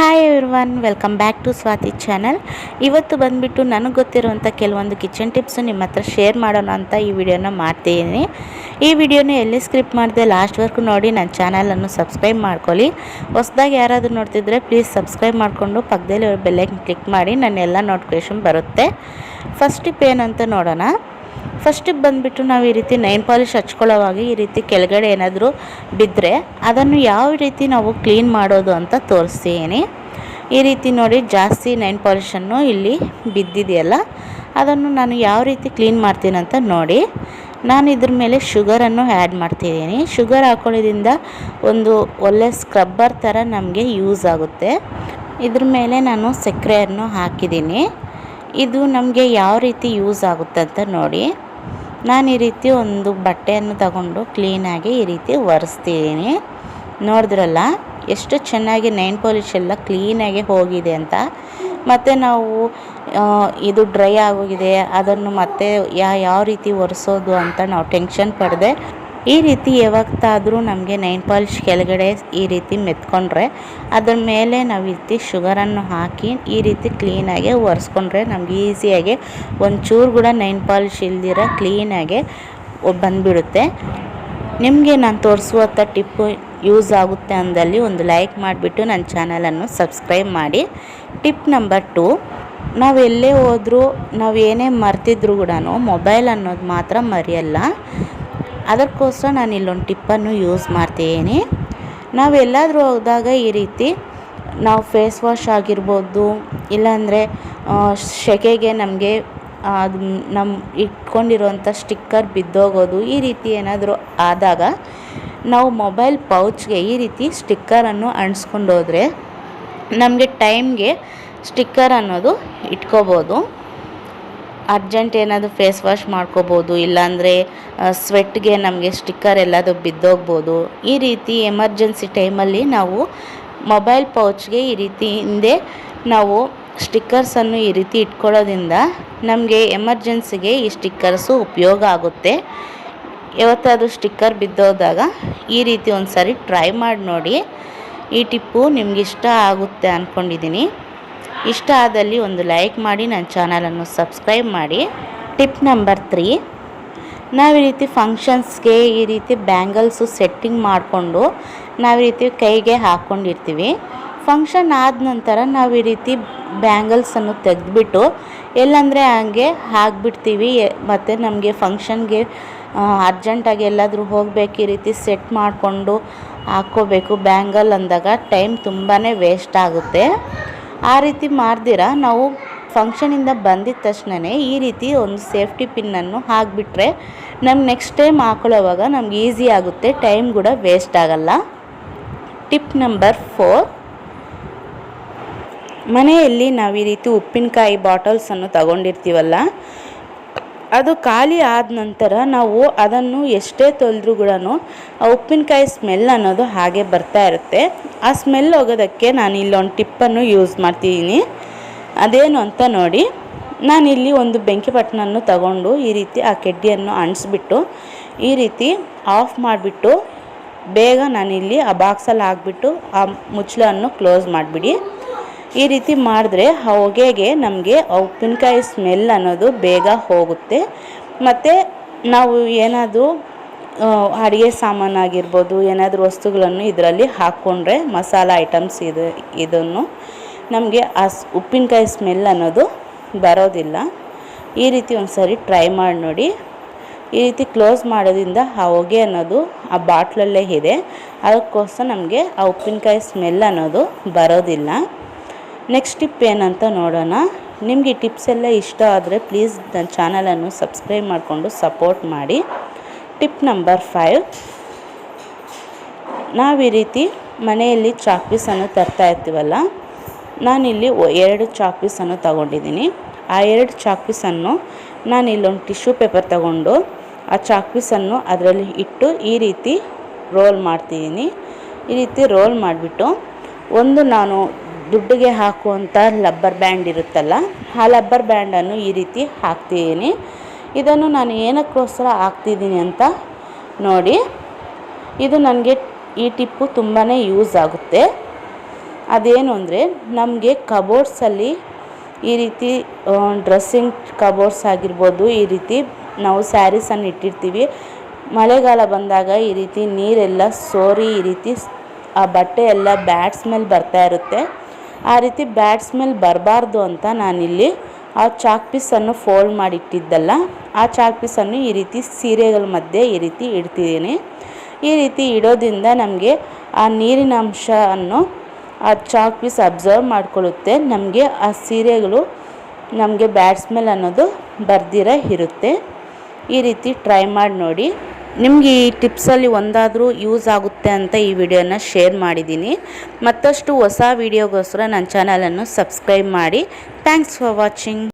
Hi everyone welcome back to Swati channel ಇವತ್ತು ಬಂದುಬಿಟ್ಟು ನನಗೆ ಗೊತ್ತಿರುವಂಥ ಕೆಲವೊಂದು ಕಿಚನ್ ಟಿಪ್ಸು ನಿಮ್ಮ ಹತ್ರ ಶೇರ್ ಮಾಡೋಣ ಅಂತ ಈ ವಿಡಿಯೋನ ಮಾಡ್ತಿದ್ದೀನಿ ಈ ವಿಡಿಯೋನ ಎಲ್ಲಿ ಸ್ಕ್ರಿಪ್ಟ್ ಮಾಡಿದೆ ಲಾಸ್ಟ್ವರೆಗೂ ನೋಡಿ ನನ್ನ ಚಾನಲನ್ನು ಸಬ್ಸ್ಕ್ರೈಬ್ ಮಾಡ್ಕೊಳ್ಳಿ. ಹೊಸದಾಗಿ ಯಾರಾದರೂ ನೋಡ್ತಿದ್ರೆ ಪ್ಲೀಸ್ ಸಬ್ಸ್ಕ್ರೈಬ್ ಮಾಡಿಕೊಂಡು ಪಕ್ಕದಲ್ಲಿ ಬೆಲ್ಲೈಕನ್ ಕ್ಲಿಕ್ ಮಾಡಿ ನನ್ನ ಎಲ್ಲ ನೋಟಿಫಿಕೇಷನ್ ಬರುತ್ತೆ. ಫಸ್ಟ್ ಟಿಪ್ ಏನಂತ ನೋಡೋಣ. ಫಸ್ಟಿಗೆ ಬಂದುಬಿಟ್ಟು ನಾವು ಈ ರೀತಿ ನೈನ್ ಪಾಲಿಷ್ ಹಚ್ಕೊಳ್ಳೋವಾಗ ಈ ರೀತಿ ಕೆಳಗಡೆ ಏನಾದರೂ ಬಿದ್ದರೆ ಅದನ್ನು ಯಾವ ರೀತಿ ನಾವು ಕ್ಲೀನ್ ಮಾಡೋದು ಅಂತ ತೋರಿಸ್ತೀನಿ. ಈ ರೀತಿ ನೋಡಿ ಜಾಸ್ತಿ ನೈನ್ ಪಾಲಿಷನ್ನು ಇಲ್ಲಿ ಬಿದ್ದಿದೆಯಲ್ಲ, ಅದನ್ನು ನಾನು ಯಾವ ರೀತಿ ಕ್ಲೀನ್ ಮಾಡ್ತೀನಿ ಅಂತ ನೋಡಿ. ನಾನು ಇದ್ರ ಮೇಲೆ ಶುಗರನ್ನು ಆ್ಯಡ್ ಮಾಡ್ತಿದ್ದೀನಿ. ಶುಗರ್ ಹಾಕೊಳ್ಳೋದ್ರಿಂದ ಒಂದು ಒಳ್ಳೆ ಸ್ಕ್ರಬ್ಬರ್ ಥರ ನಮಗೆ ಯೂಸ್ ಆಗುತ್ತೆ. ಇದ್ರ ಮೇಲೆ ನಾನು ಸಕ್ಕರೆಯನ್ನು ಹಾಕಿದ್ದೀನಿ. ಇದು ನಮಗೆ ಯಾವ ರೀತಿ ಯೂಸ್ ಆಗುತ್ತೆ ಅಂತ ನೋಡಿ. ನಾನು ಈ ರೀತಿ ಒಂದು ಬಟ್ಟೆಯನ್ನು ತಗೊಂಡು ಕ್ಲೀನಾಗಿ ಈ ರೀತಿ ಒರೆಸ್ತಿದ್ದೀನಿ ನೋಡಿದ್ರಲ್ಲ, ಎಷ್ಟು ಚೆನ್ನಾಗಿ ನೈನ್ ಪಾಲಿಶ್ ಎಲ್ಲ ಕ್ಲೀನಾಗಿ ಹೋಗಿದೆ ಅಂತ. ಮತ್ತು ನಾವು ಇದು ಡ್ರೈ ಆಗೋಗಿದೆ, ಅದನ್ನು ಮತ್ತೆ ಯಾ, ಯಾವ ರೀತಿ ಒರೆಸೋದು ಅಂತ ನಾವು ಟೆನ್ಷನ್ ಪಡದೆ. ಈ ರೀತಿ ಯಾವತ್ತಾದರೂ ನಮಗೆ ನೈನ್ ಪಾಲಿಶ್ ಕೆಳಗಡೆ ಈ ರೀತಿ ಮೆತ್ಕೊಂಡ್ರೆ ಅದ್ರ ಮೇಲೆ ನಾವು ಈ ರೀತಿ ಶುಗರನ್ನು ಹಾಕಿ ಈ ರೀತಿ ಕ್ಲೀನಾಗೆ ಒರೆಸ್ಕೊಂಡ್ರೆ ನಮ್ಗೆ ಈಸಿಯಾಗಿ ಒಂಚೂರು ಕೂಡ ನೈನ್ ಪಾಲಿಶ್ ಇಲ್ದಿರ ಕ್ಲೀನಾಗೆ ಬಂದುಬಿಡುತ್ತೆ. ನಿಮಗೆ ನಾನು ತೋರಿಸುವಂಥ ಟಿಪ್ಪು ಯೂಸ್ ಆಗುತ್ತೆ ಅಂದಲ್ಲಿ ಒಂದು ಲೈಕ್ ಮಾಡಿಬಿಟ್ಟು ನನ್ನ ಚಾನಲನ್ನು ಸಬ್ಸ್ಕ್ರೈಬ್ ಮಾಡಿ. ಟಿಪ್ ನಂಬರ್ ಟು, ನಾವು ಎಲ್ಲೇ ಹೋದರೂ ನಾವು ಏನೇ ಮರ್ತಿದ್ರು ಕೂಡ ಮೊಬೈಲ್ ಅನ್ನೋದು ಮಾತ್ರ ಮರೆಯಲ್ಲ. ಅದಕ್ಕೋಸ್ಕರ ನಾನು ಇಲ್ಲೊಂದು ಟಿಪ್ಪನ್ನು ಯೂಸ್ ಮಾಡ್ತೀನಿ. ನಾವು ಎಲ್ಲಾದರೂ ಹೋದಾಗ ಈ ರೀತಿ ನಾವು ಫೇಸ್ ವಾಶ್ ಆಗಿರ್ಬೋದು, ಇಲ್ಲಾಂದರೆ ಸೆಕೆಗೆ ನಮಗೆ ಅದು ನಮ್ಮ ಇಟ್ಕೊಂಡಿರುವಂಥ ಸ್ಟಿಕ್ಕರ್ ಬಿದ್ದೋಗೋದು, ಈ ರೀತಿ ಏನಾದರೂ ಆದಾಗ ನಾವು ಮೊಬೈಲ್ ಪೌಚ್ಗೆ ಈ ರೀತಿ ಸ್ಟಿಕ್ಕರನ್ನು ಅಂಟಿಸ್ಕೊಂಡೋದ್ರೆ ನಮಗೆ ಟೈಮ್ಗೆ ಸ್ಟಿಕ್ಕರ್ ಅನ್ನೋದು ಇಟ್ಕೋಬೋದು. ಅರ್ಜೆಂಟ್ ಏನಾದರೂ ಫೇಸ್ ವಾಶ್ ಮಾಡ್ಕೋಬೋದು, ಇಲ್ಲಾಂದರೆ ಸ್ವೆಟ್ಗೆ ನಮಗೆ ಸ್ಟಿಕ್ಕರ್ ಎಲ್ಲಾದರೂ ಬಿದ್ದೋಗ್ಬೋದು. ಈ ರೀತಿ ಎಮರ್ಜೆನ್ಸಿ ಟೈಮಲ್ಲಿ ನಾವು ಮೊಬೈಲ್ ಪೌಚ್ಗೆ ಈ ರೀತಿ ಹಿಂದೆ ನಾವು ಸ್ಟಿಕ್ಕರ್ಸನ್ನು ಈ ರೀತಿ ಇಟ್ಕೊಳ್ಳೋದ್ರಿಂದ ನಮಗೆ ಎಮರ್ಜೆನ್ಸಿಗೆ ಈ ಸ್ಟಿಕ್ಕರ್ಸು ಉಪಯೋಗ ಆಗುತ್ತೆ. ಯಾವತ್ತಾದರೂ ಸ್ಟಿಕ್ಕರ್ ಬಿದ್ದೋದಾಗ ಈ ರೀತಿ ಒಂದು ಸಾರಿ ಟ್ರೈ ಮಾಡಿ ನೋಡಿ. ಈ ಟಿಪ್ಪು ನಿಮ್ಗೆ ಇಷ್ಟ ಆಗುತ್ತೆ ಅಂದ್ಕೊಂಡಿದ್ದೀನಿ ಇಷ್ಟ ಆದಲ್ಲಿ ಒಂದು ಲೈಕ್ ಮಾಡಿ ನನ್ನ ಚಾನಲನ್ನು ಸಬ್ಸ್ಕ್ರೈಬ್ ಮಾಡಿ. ಟಿಪ್ ನಂಬರ್ ತ್ರೀ ನಾವು ಈ ರೀತಿ ಫಂಕ್ಷನ್ಸ್ಗೆ ಈ ರೀತಿ ಬ್ಯಾಂಗಲ್ಸು ಸೆಟ್ಟಿಂಗ್ ಮಾಡಿಕೊಂಡು ನಾವು ಈ ರೀತಿ ಕೈಗೆ ಹಾಕ್ಕೊಂಡಿರ್ತೀವಿ ಫಂಕ್ಷನ್ ಆದ ನಂತರ ನಾವು ಈ ರೀತಿ ಬ್ಯಾಂಗಲ್ಸನ್ನು ತೆಗೆದುಬಿಟ್ಟು ಎಲ್ಲಂದರೆ ಹಂಗೆ ಹಾಕ್ಬಿಡ್ತೀವಿ. ಮತ್ತು ನಮಗೆ ಫಂಕ್ಷನ್ಗೆ ಅರ್ಜೆಂಟಾಗಿ ಎಲ್ಲಾದರೂ ಹೋಗಬೇಕು ಈ ರೀತಿ ಸೆಟ್ ಮಾಡಿಕೊಂಡು ಹಾಕ್ಕೋಬೇಕು. ಬ್ಯಾಂಗಲ್ ಅಂದಾಗ ಟೈಮ್ ತುಂಬಾ ವೇಸ್ಟ್ ಆಗುತ್ತೆ. ಆ ರೀತಿ ಮಾಡ್ದಿರ? ನಾವು ಫಂಕ್ಷನಿಂದ ಬಂದಿದ ತಕ್ಷಣವೇ ಈ ರೀತಿ ಒಂದು ಸೇಫ್ಟಿ ಪಿನ್ನನ್ನು ಹಾಕಿಬಿಟ್ರೆ ನಮ್ಗೆ ನೆಕ್ಸ್ಟ್ ಟೈಮ್ ಹಾಕೊಳ್ಳೋವಾಗ ನಮ್ಗೆ ಈಸಿ ಆಗುತ್ತೆ ಟೈಮ್ ಕೂಡ ವೇಸ್ಟ್ ಆಗಲ್ಲ. ಟಿಪ್ ನಂಬರ್ ಫೋರ್ ಮನೆಯಲ್ಲಿ ನಾವು ಈ ರೀತಿ ಉಪ್ಪಿನಕಾಯಿ ಬಾಟಲ್ಸನ್ನು ತಗೊಂಡಿರ್ತೀವಲ್ಲ ಅದು ಖಾಲಿ ಆದ ನಂತರ ನಾವು ಅದನ್ನು ಎಷ್ಟೇ ತೊಳೆದ್ರೂ ಕೂಡ ಆ ಉಪ್ಪಿನಕಾಯಿ ಸ್ಮೆಲ್ ಅನ್ನೋದು ಹಾಗೆ ಬರ್ತಾ ಇರುತ್ತೆ. ಆ ಸ್ಮೆಲ್ ಹೋಗೋದಕ್ಕೆ ನಾನು ಇಲ್ಲೊಂದು ಟಿಪ್ಪನ್ನು ಯೂಸ್ ಮಾಡ್ತಿದ್ದೀನಿ. ಅದೇನು ಅಂತ ನೋಡಿ ನಾನಿಲ್ಲಿ ಒಂದು ಬೆಂಕಿ ಪಟ್ಟಣನ್ನು ತಗೊಂಡು ಈ ರೀತಿ ಆ ಕೆಡ್ಡಿಯನ್ನು ಅಂಟಿಸ್ಬಿಟ್ಟು, ಈ ರೀತಿ ಆಫ್ ಮಾಡಿಬಿಟ್ಟು, ಬೇಗ ನಾನಿಲ್ಲಿ ಆ ಬಾಕ್ಸಲ್ಲಿ ಹಾಕ್ಬಿಟ್ಟು ಆ ಮುಚ್ಚಳನ್ನು ಕ್ಲೋಸ್ ಮಾಡಿಬಿಡಿ. ಈ ರೀತಿ ಮಾಡಿದ್ರೆ ಹೊಗೆಗೆ ನಮಗೆ ಉಪ್ಪಿನಕಾಯಿ ಸ್ಮೆಲ್ ಅನ್ನೋದು ಬೇಗ ಹೋಗುತ್ತೆ. ಮತ್ತು ನಾವು ಏನಾದರೂ ಅಡುಗೆ ಸಾಮಾನಾಗಿರ್ಬೋದು, ಏನಾದರೂ ವಸ್ತುಗಳನ್ನು ಇದರಲ್ಲಿ ಹಾಕ್ಕೊಂಡ್ರೆ ಮಸಾಲ ಐಟಮ್ಸ್ ಇದು, ಇದನ್ನು ನಮಗೆ ಆ ಉಪ್ಪಿನಕಾಯಿ ಸ್ಮೆಲ್ ಅನ್ನೋದು ಬರೋದಿಲ್ಲ. ಈ ರೀತಿ ಒಂದು ಸಾರಿ ಟ್ರೈ ಮಾಡಿ ನೋಡಿ. ಈ ರೀತಿ ಕ್ಲೋಸ್ ಮಾಡೋದ್ರಿಂದ ಆ ಹೊಗೆ ಅನ್ನೋದು ಆ ಬಾಟ್ಲಲ್ಲೇ ಇದೆ. ಅದಕ್ಕೋಸ್ಕರ ನಮಗೆ ಆ ಉಪ್ಪಿನಕಾಯಿ ಸ್ಮೆಲ್ ಅನ್ನೋದು ಬರೋದಿಲ್ಲ. ನೆಕ್ಸ್ಟ್ ಟಿಪ್ ಏನಂತ ನೋಡೋಣ. ನಿಮಗೆ ಟಿಪ್ಸ್ ಎಲ್ಲ ಇಷ್ಟ ಆದರೆ ಪ್ಲೀಸ್ ನನ್ನ ಚಾನಲನ್ನು ಸಬ್ಸ್ಕ್ರೈಬ್ ಮಾಡಿಕೊಂಡು ಸಪೋರ್ಟ್ ಮಾಡಿ. ಟಿಪ್ ನಂಬರ್ ಫೈವ್ ನಾವು ಈ ರೀತಿ ಮನೆಯಲ್ಲಿ ಚಾಕ್ ಪೀಸನ್ನು ತರ್ತಾ ಇರ್ತೀವಲ್ಲ, ನಾನಿಲ್ಲಿ ಎರಡು ಚಾಕ್ ಪೀಸನ್ನು ತಗೊಂಡಿದ್ದೀನಿ. ಆ ಎರಡು ಚಾಕ್ ಪೀಸನ್ನು ನಾನು ಇಲ್ಲೊಂದು ಟಿಶ್ಯೂ ಪೇಪರ್ ತಗೊಂಡು ಆ ಚಾಕ್ ಪೀಸನ್ನು ಅದರಲ್ಲಿ ಇಟ್ಟು ಈ ರೀತಿ ರೋಲ್ ಮಾಡ್ತಿದ್ದೀನಿ. ಈ ರೀತಿ ರೋಲ್ ಮಾಡಿಬಿಟ್ಟು ಒಂದು ನಾನು ದುಡ್ಡಿಗೆ ಹಾಕುವಂಥ ಲಬ್ಬರ್ ಬ್ಯಾಂಡ್ ಇರುತ್ತಲ್ಲ, ಆ ಲಬ್ಬರ್ ಬ್ಯಾಂಡನ್ನು ಈ ರೀತಿ ಹಾಕ್ತಿದ್ದೀನಿ ಇದನ್ನು ನಾನು ಏನಕ್ಕೋಸ್ಕರ ಹಾಕ್ತಿದ್ದೀನಿ ಅಂತ ನೋಡಿ. ಇದು ನನಗೆ ಈ ಟಿಪ್ಪು ತುಂಬಾ ಯೂಸ್ ಆಗುತ್ತೆ. ಅದೇನು ಅಂದರೆ, ನಮಗೆ ಕಬೋರ್ಡ್ಸಲ್ಲಿ ಈ ರೀತಿ ಡ್ರೆಸ್ಸಿಂಗ್ ಕಬೋರ್ಡ್ಸ್ ಆಗಿರ್ಬೋದು, ಈ ರೀತಿ ನಾವು ಸ್ಯಾರೀಸನ್ನು ಇಟ್ಟಿರ್ತೀವಿ. ಮಳೆಗಾಲ ಬಂದಾಗ ಈ ರೀತಿ ನೀರೆಲ್ಲ ಸೋರಿ, ಈ ರೀತಿ ಆ ಬಟ್ಟೆ ಎಲ್ಲ ಬ್ಯಾಟ್ಸ್ ಮೇಲೆ ಬರ್ತಾ ಇರುತ್ತೆ. ಆ ರೀತಿ ಬ್ಯಾಟ್ ಸ್ಮೆಲ್ ಬರಬಾರ್ದು ಅಂತ ನಾನಿಲ್ಲಿ ಆ ಚಾಕ್ ಪೀಸನ್ನು ಫೋಲ್ಡ್ ಮಾಡಿಟ್ಟಿದ್ದಲ್ಲ, ಆ ಚಾಕ್ ಪೀಸನ್ನು ಈ ರೀತಿ ಸೀರೆಗಳ ಮಧ್ಯೆ ಈ ರೀತಿ ಇಡ್ತಿದ್ದೀನಿ. ಈ ರೀತಿ ಇಡೋದ್ರಿಂದ ನಮಗೆ ಆ ನೀರಿನ ಅಂಶವನ್ನು ಆ ಚಾಕ್ ಪೀಸ್ ಅಬ್ಸರ್ವ್ ಮಾಡಿಕೊಳ್ಳುತ್ತೆ. ನಮಗೆ ಆ ಸೀರೆಗಳು, ನಮಗೆ ಬ್ಯಾಟ್ ಸ್ಮೆಲ್ ಅನ್ನೋದು ಬರ್ದಿರ ಇರುತ್ತೆ. ಈ ರೀತಿ ಟ್ರೈ ಮಾಡಿ ನೋಡಿ. ನಿಮಗೆ ಈ ಟಿಪ್ಸಲ್ಲಿ ಒಂದಾದರೂ ಯೂಸ್ ಆಗುತ್ತೆ ಅಂತ ಈ ವಿಡಿಯೋನ ಶೇರ್ ಮಾಡಿದ್ದೀನಿ. ಮತ್ತಷ್ಟು ಹೊಸ ವಿಡಿಯೋಗೋಸ್ಕರ ನನ್ನ ಚಾನಲನ್ನು ಸಬ್ಸ್ಕ್ರೈಬ್ ಮಾಡಿ. Thanks for watching.